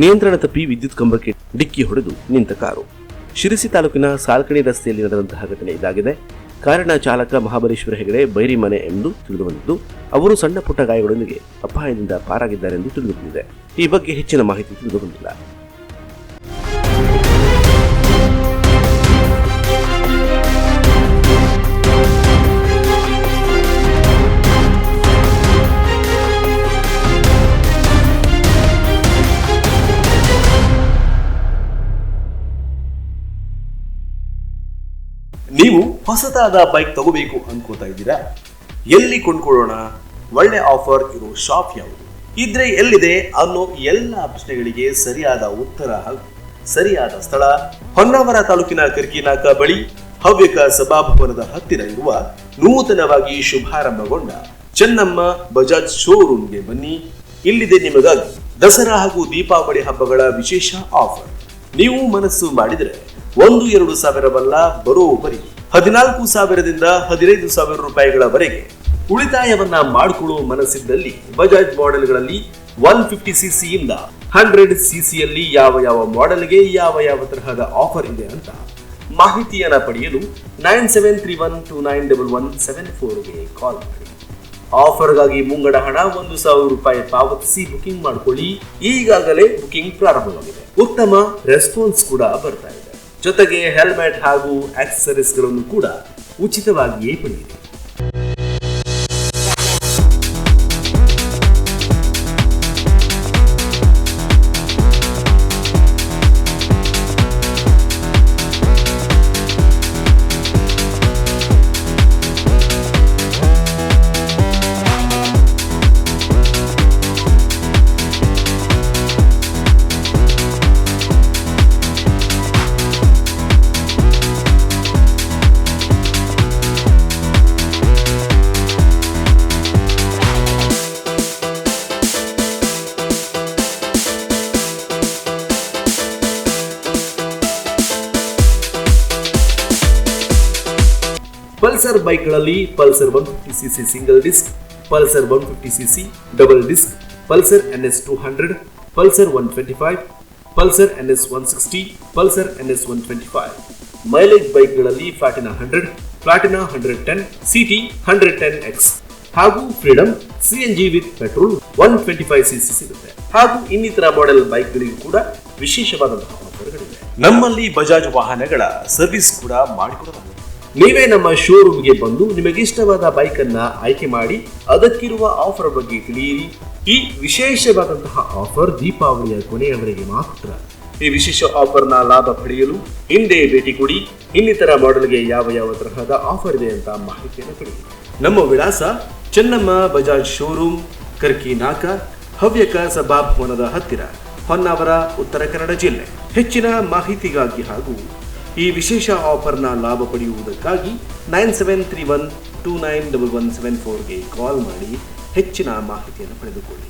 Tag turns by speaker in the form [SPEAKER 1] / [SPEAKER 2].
[SPEAKER 1] ನಿಯಂತ್ರಣ ತಪ್ಪಿ ವಿದ್ಯುತ್ ಕಂಬಕ್ಕೆ ಡಿಕ್ಕಿ ಹೊಡೆದು ನಿಂತ ಕಾರು. ಶಿರಸಿ ತಾಲೂಕಿನ ಸಾಲ್ಕಣಿ ರಸ್ತೆಯಲ್ಲಿ ನಡೆದಂತಹ ಘಟನೆ ಇದಾಗಿದೆ. ಕಾರಣ ಚಾಲಕ ಮಹಾಬಲೇಶ್ವರ ಹೆಗಡೆ ಬೈರಿ ಮನೆ ಎಂದು ತಿಳಿದುಬಂದಿದ್ದು, ಅವರು ಸಣ್ಣ ಪುಟ್ಟ ಗಾಯಗಳೊಂದಿಗೆ ಅಪಾಯದಿಂದ ಪಾರಾಗಿದ್ದಾರೆಂದು ತಿಳಿದು ಬಂದಿದೆ ಈ ಬಗ್ಗೆ ಹೆಚ್ಚಿನ ಮಾಹಿತಿ ತಿಳಿದು ಬಂದಿಲ್ಲ
[SPEAKER 2] ನೀವು ಹೊಸದಾದ ಬೈಕ್ ತಗೋಬೇಕು ಅನ್ಕೋತಾ ಇದ್ದೀರಾ? ಎಲ್ಲಿ ಕೊಂಡ್ಕೊಳ್ಳೋಣ? ಒಳ್ಳೆ ಆಫರ್ ಇರೋ ಶಾಪ್ ಯಾವುದು? ಇದ್ರೆ ಎಲ್ಲಿದೆ ಅನ್ನೋ ಎಲ್ಲ ಪ್ರಶ್ನೆಗಳಿಗೆ ಸರಿಯಾದ ಉತ್ತರ ಹಾಗೂ ಸರಿಯಾದ ಸ್ಥಳ, ಹೊನ್ನಾವರ ತಾಲೂಕಿನ ಕರ್ಕಿನಾಕ ಬಳಿ ಹವ್ಯಕ ಸಭಾಭವನದ ಹತ್ತಿರ ಇರುವ ನೂತನವಾಗಿ ಶುಭಾರಂಭಗೊಂಡ ಚೆನ್ನಮ್ಮ ಬಜಾಜ್ ಶೋರೂಮ್ಗೆ ಬನ್ನಿ. ಇಲ್ಲಿದೆ ನಿಮಗಾಗಿ ದಸರಾ ಹಾಗೂ ದೀಪಾವಳಿ ಹಬ್ಬಗಳ ವಿಶೇಷ ಆಫರ್ ನೀವು ಮನಸ್ಸು ಮಾಡಿದರೆ ಒಂದು ಎರಡು ಸಾವಿರವಲ್ಲ ಬರೋಬ್ಬರಿ ಹದಿನಾಲ್ಕು ಸಾವಿರದಿಂದ ಹದಿನೈದು ಸಾವಿರ ರೂಪಾಯಿಗಳವರೆಗೆ ಉಳಿತಾಯವನ್ನ ಮಾಡಿಕೊಳ್ಳುವ ಮನಸ್ಸಿದ್ದಲ್ಲಿ ಬಜಾಜ್ ಮಾಡೆಲ್ಗಳಲ್ಲಿ ಒನ್ ಫಿಫ್ಟಿ ಸಿ ಇಂದ ಹಂಡ್ರೆಡ್ ಸಿಸಿಯಲ್ಲಿ ಯಾವ ಯಾವ ಮಾಡೆಲ್ಗೆ ಯಾವ ಯಾವ ತರಹದ ಆಫರ್ ಇದೆ ಅಂತ ಮಾಹಿತಿಯನ್ನ ಪಡೆಯಲು nine seven three one two nine double one seven ಫೋರ್ಗೆ call ಮಾಡಿ. ಆಫರ್ಗಾಗಿ ಮುಂಗಡ ಹಣ ಒಂದು ಸಾವಿರ ರೂಪಾಯಿ ಪಾವತಿಸಿ ಬುಕಿಂಗ್ ಮಾಡಿಕೊಳ್ಳಿ. ಈಗಾಗಲೇ ಬುಕಿಂಗ್ ಪ್ರಾರಂಭವಾಗಿದೆ. ಉತ್ತಮ ರೆಸ್ಪಾನ್ಸ್ ಕೂಡ ಬರ್ತಾ ಇದೆ. ಜೊತೆಗೆ ಹೆಲ್ಮೆಟ್ ಹಾಗೂ ಆಕ್ಸೆಸರೀಸ್ಗಳನ್ನು ಕೂಡ ಉಚಿತವಾಗಿಯೇ ಪಡೆಯಿರಿ. ಪಲ್ಸರ್ ಬೈಕ್ಗಳಲ್ಲಿ Pulsar one fifty CC single disc Pulsar one fifty C C double disc Pulsar N S two hundred Pulsar one twenty five Pulsar N S one sixty Pulsar N S one twenty five mileage ಬೈಕ್ಗಳಲ್ಲಿ Platina hundred Platina hundred ten CT hundred ten X ಹಾಗೂ Freedom G with petrol one twenty five C C ಸಿಗುತ್ತೆ. ಹಾಗೂ ಇನ್ನಿತರ model ಬೈಕ್ಗಳಿಗೂ ಕೂಡ ವಿಶೇಷವಾದಂತಹ ಆಫರ್ಗಳಿವೆ ನಮ್ಮಲ್ಲಿ ಬಜಾಜ್ ವಾಹನಗಳ service ಕೂಡ ಮಾಡಿಕೊಡಲಾಗುತ್ತದೆ ನೀವೇ ನಮ್ಮ ಶೋರೂಮ್ಗೆ ಬಂದು ನಿಮಗಿಷ್ಟವಾದ ಬೈಕ್ ಅನ್ನ ಆಯ್ಕೆ ಮಾಡಿ ಅದಕ್ಕಿರುವ ಆಫರ್ ಬಗ್ಗೆ ತಿಳಿಯಿರಿ. ಈ ವಿಶೇಷವಾದಂತಹ ಆಫರ್ ದೀಪಾವಳಿಯ ಕೊನೆಯವರೆಗೆ ಮಾತ್ರ. ಈ ವಿಶೇಷ ಆಫರ್ನ ಲಾಭ ಪಡೆಯಲು ಹಿಂದೆ ಭೇಟಿ ಕೊಡಿ. ಇನ್ನಿತರ ಮಾಡೆಲ್ಗೆ ಯಾವ ಯಾವ ತರಹದ ಆಫರ್ ಇದೆ ಅಂತ ಮಾಹಿತಿಯನ್ನು ಪಡೆಯಿರಿ ನಮ್ಮ ವಿಳಾಸ ಚೆನ್ನಮ್ಮ ಬಜಾಜ್ ಶೋರೂಮ್ ಕರ್ಕಿ ನಾಕ, ಹವ್ಯಕ ಸಭಾಭವನದ ಹತ್ತಿರ ಹೊನ್ನಾವರ, ಉತ್ತರ ಕನ್ನಡ ಜಿಲ್ಲೆ. ಹೆಚ್ಚಿನ ಮಾಹಿತಿಗಾಗಿ ಹಾಗೂ ಈ ವಿಶೇಷ ಆಫರ್ನ ಲಾಭ ಪಡೆಯುವುದಕ್ಕಾಗಿ nine seven three one two nine double one seven ಫೋರ್ಗೆ call ಮಾಡಿ ಹೆಚ್ಚಿನ ಮಾಹಿತಿಯನ್ನು ಪಡೆದುಕೊಳ್ಳಿ.